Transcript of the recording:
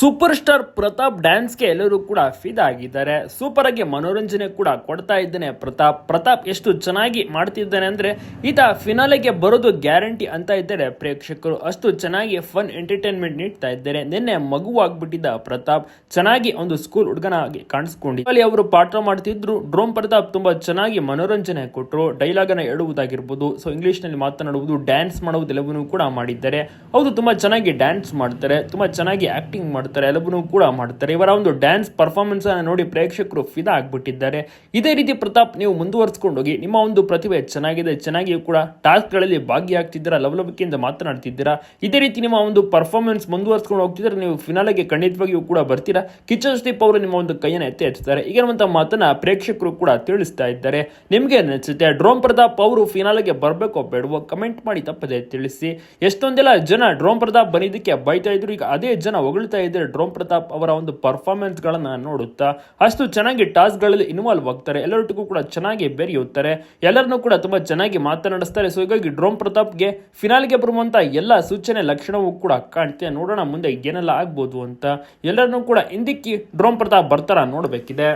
Super star Pratap ಡ್ಯಾನ್ಸ್ಗೆ ಎಲ್ಲರೂ ಕೂಡ ಫಿದಾಗಿದ್ದಾರೆ super ಆಗಿ ಮನೋರಂಜನೆ ಕೂಡ ಕೊಡ್ತಾ ಇದ್ದಾನೆ ಪ್ರತಾಪ್. ಪ್ರತಾಪ್ ಎಷ್ಟು ಚೆನ್ನಾಗಿ ಮಾಡ್ತಿದ್ದಾನೆ ಅಂದ್ರೆ ಈತ ಫಿನಾಲೆಗೆ ಬರೋದು ಗ್ಯಾರಂಟಿ ಅಂತ ಇದ್ದಾರೆ ಪ್ರೇಕ್ಷಕರು. ಅಷ್ಟು ಚೆನ್ನಾಗಿ ಫನ್ ಎಂಟರ್ಟೈನ್ಮೆಂಟ್ ನೀಡ್ತಾ ಇದ್ದಾರೆ. ನಿನ್ನೆ ಮಗು ಆಗ್ಬಿಟ್ಟಿದ್ದ ಪ್ರತಾಪ್ ಚೆನ್ನಾಗಿ ಒಂದು ಸ್ಕೂಲ್ ಹುಡುಗನಾಗಿ ಕಾಣಿಸ್ಕೊಂಡಿದ್ದು. ಅಲ್ಲಿ ಅವರು ಪಾಠ ಮಾಡ್ತಿದ್ರು. ಡ್ರೋಮ್ ಪ್ರತಾಪ್ ತುಂಬಾ ಚೆನ್ನಾಗಿ ಮನೋರಂಜನೆ ಕೊಟ್ಟರು ಡೈಲಾಗ್ ಅನ್ನ ಹೇಳುವುದಾಗಿರ್ಬೋದು. ಸೊ ಇಂಗ್ಲಿಷ್ನಲ್ಲಿ ಮಾತನಾಡುವುದು ಡ್ಯಾನ್ಸ್ ಮಾಡುವುದೆಲ್ಲವನ್ನೂ ಕೂಡ ಮಾಡಿದ್ದಾರೆ. ಹೌದು, ತುಂಬಾ ಚೆನ್ನಾಗಿ ಡ್ಯಾನ್ಸ್ ಮಾಡ್ತಾರೆ. ತುಂಬಾ ಚೆನ್ನಾಗಿ ಆಕ್ಟಿಂಗ್ ಮಾಡ್ತಾರೆ. ಎಲ್ಲವನ್ನೂ ಕೂಡ ಮಾಡ್ತಾರೆ. ಇವರ ಒಂದು ಡ್ಯಾನ್ಸ್ ಪರ್ಫಾರ್ಮೆನ್ಸ್ ಅನ್ನು ನೋಡಿ ಪ್ರೇಕ್ಷಕರು ಫಿದಾ ಆಗಿಬಿಟ್ಟಿದ್ದಾರೆ. ಇದೇ ರೀತಿ ಪ್ರತಾಪ್, ನೀವು ಮುಂದುವರ್ಸ್ಕೊಂಡು ಹೋಗಿ, ನಿಮ್ಮ ಒಂದು ಪ್ರತಿಭೆ ಚೆನ್ನಾಗಿದೆ, ಚೆನ್ನಾಗಿಯೂ ಕೂಡ ಟಾಸ್ಕ್ಗಳಲ್ಲಿ ಭಾಗಿಯಾಗ್ತಿದ್ದೀರಾ, ಲವಲವಿಕೆಯಿಂದ ಮಾತನಾಡ್ತಿದ್ದೀರಾ, ಇದೇ ರೀತಿ ನಿಮ್ಮ ಒಂದು ಪರ್ಫಾರ್ಮೆನ್ಸ್ ಮುಂದುವರಿಸ್ಕೊಂಡು ಹೋಗ್ತಿದ್ರೆ ನೀವು ಫಿನಾಲೆಗೆ ಖಂಡಿತವಾಗಿಯೂ ಕೂಡ ಬರ್ತೀರಾ. ಕಿಚ್ಚನ್ ಸುದೀಪ್ ಅವರು ನಿಮ್ಮ ಒಂದು ಕೈಯನ್ನು ಎತ್ತಿ ಈಗ ಈಗಿರುವಂತಹ ಮಾತನ್ನ ಪ್ರೇಕ್ಷಕರು ಕೂಡ ತಿಳಿಸ್ತಾ ಇದ್ದಾರೆ. ನಿಮಗೆ ಅನಿಸುತ್ತೆ ಡ್ರೋನ್ ಪ್ರತಾಪ್ ಅವರು ಫಿನಾಲೆಗೆ ಬರಬೇಕೋ ಬೇಡವೋ ಕಮೆಂಟ್ ಮಾಡಿ ತಪ್ಪದೆ ತಿಳಿಸಿ. ಎಷ್ಟೊಂದೆಲ್ಲ ಜನ ಡ್ರೋನ್ ಪ್ರತಾಪ್ ಬಂದಿದ್ದಕ್ಕೆ ಬೈತಾ ಇದ್ರು, ಈಗ ಅದೇ ಜನ ಹೊಗಳ್ತಾ ಇದ್ದಾರೆ. ಡ್ರೋಮ್ ಪ್ರತಾಪ್ ಅವರ ಒಂದು ಪರ್ಫಾರ್ಮೆನ್ಸ್ಗಳನ್ನು ನೋಡುತ್ತಾ, ಅಷ್ಟು ಚೆನ್ನಾಗಿ ಟಾಸ್ಕ್ಗಳಲ್ಲಿ ಇನ್ವಾಲ್ವ್ ಆಗ್ತಾರೆ. ಎಲ್ಲರೊಟ್ಟಿಗೂ ಕೂಡ ಚೆನ್ನಾಗಿ ಬೆರೆಯುತ್ತಾರೆ. ಎಲ್ಲರನ್ನೂ ಕೂಡ ತುಂಬಾ ಚೆನ್ನಾಗಿ ಮಾತನಾಡಿಸ್ತಾರೆ. ಸೊ ಹೀಗಾಗಿ ಡ್ರೋಮ್ ಪ್ರತಾಪ್ಗೆ ಫಿನಾಲ್ಗೆ ಬರುವಂಥ ಎಲ್ಲ ಸೂಚನೆ, ಲಕ್ಷಣವೂ ಕೂಡ ಕಾಣ್ತೆ, ನೋಡೋಣ ಮುಂದೆ ಏನೆಲ್ಲ ಆಗ್ಬೋದು ಅಂತ. ಎಲ್ಲರನ್ನೂ ಕೂಡ, ಹಿಂದಿಕ್ಕಿ ಡ್ರೋಮ್ ಪ್ರತಾಪ್ ಬರ್ತಾರ ನೋಡಬೇಕಿದೆ.